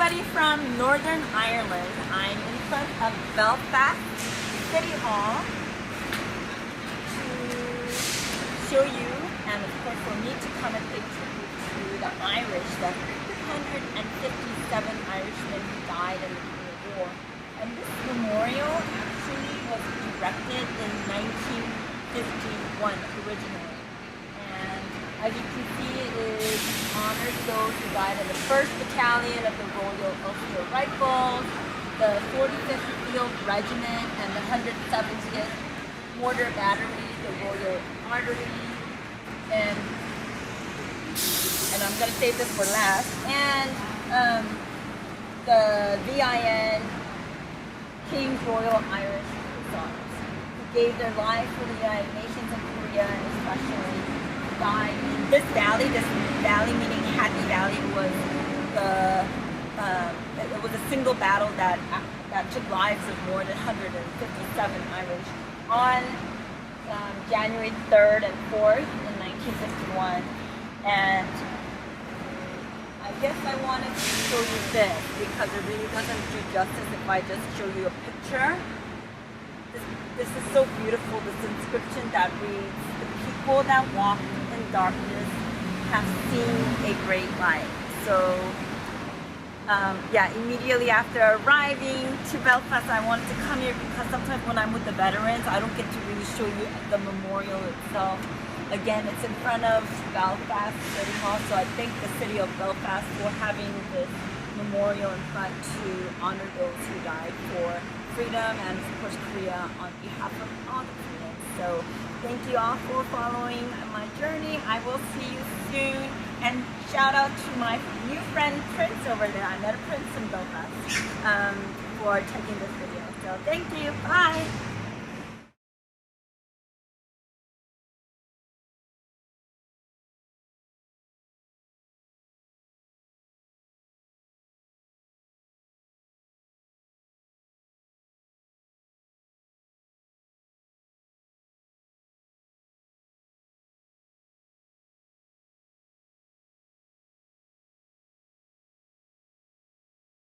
everybody from Northern Ireland. I'm in front of Belfast City Hall to show you, and of course for me to come and pay tribute to the Irish, the 157 Irishmen who died in the Korean War. And this memorial actually was erected in 1951 originally. And as you can see, honors those who died in the 1st Battalion of the Royal Ulster Rifles, the 45th Field Regiment, and the 170th Mortar Battery, the Royal Artillery, and and I'm gonna save this for last, and um, the VIN King's Royal Irish Hussars, who gave their lives for the United Nations and Korea, and especially died in this valley. This valley, meaning Happy Valley, was the um, it it was a single battle that that took lives of more than 157 Irish on um, January 3rd and 4th in 1951, and I guess I wanted to show you this because it really doesn't do justice if I just show you a picture. This, this is so beautiful, this inscription that reads, the people that walk in darkness have seen a great light. So, um, yeah, immediately after arriving to Belfast, I wanted to come here because sometimes when I'm with the veterans, I don't get to really show you the memorial itself. Again, it's in front of Belfast City Hall, so I thank the city of Belfast for having this memorial in front to honor those who died for freedom and of course Korea on behalf of all the Koreans. So thank you all for following my journey. I will see you soon. And shout out to my new friend Prince over there. I met a Prince in Belfast um, for taking this video. So thank you. Bye.